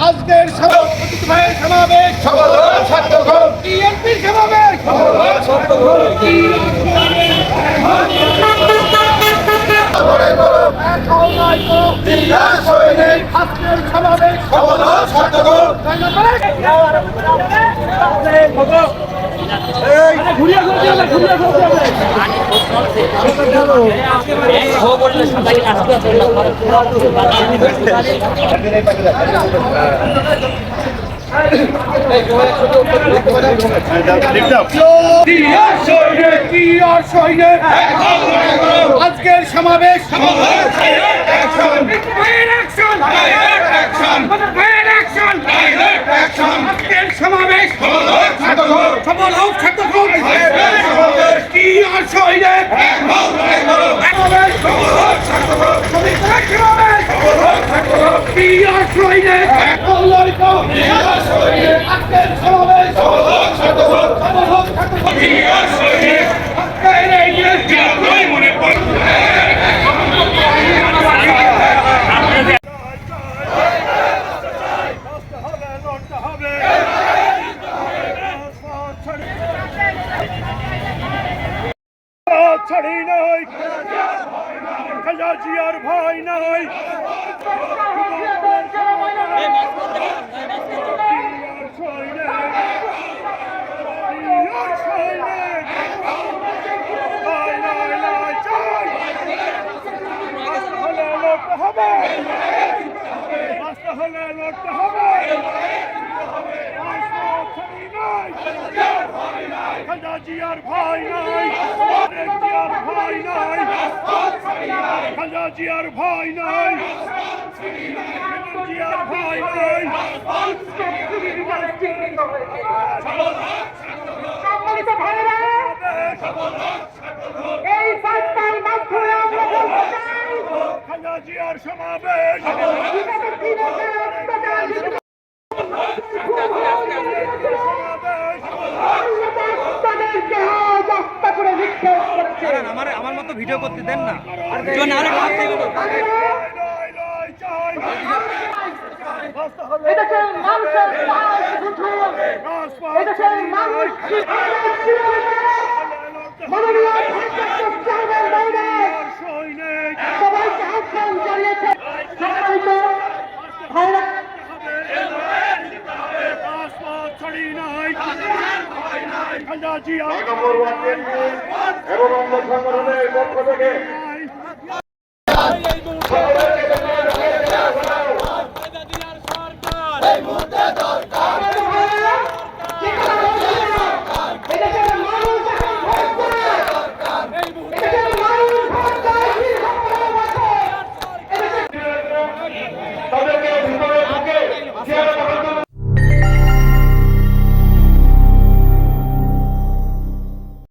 আজকের সমাবেশ সমাবেশ বিএনপির সমাবেশ আজকের সমাবেশ আজকের সমাবেশ সফল হোক ছাত্র কি আর শহীদের কি আর শহীদের আজকের সমাবেশ সফল হোক ছাত্র ছাড়ি নাই খাজা জিয়ার ভাই নাই হবে রাস্তা হলে লড়তে হবে খাজা জিয়ার ভাই নাই অনেক জিয়ার ভাই নাই খাজা জিয়ার ভাই নাই। জিয়ার ভাই নাই। সম্মানিত ভাইরা এই বার্তার মাধ্যমে আমরা বলতে চাই খাজা জিয়ার সমাবেশ। আমার আমার মতো ভিডিও করতে দেন না জন আরে ভাব দেবে তো। এদেশের মানুষের পাঁচ উঠুন এবং অন্য সংগঠনের পক্ষ থেকে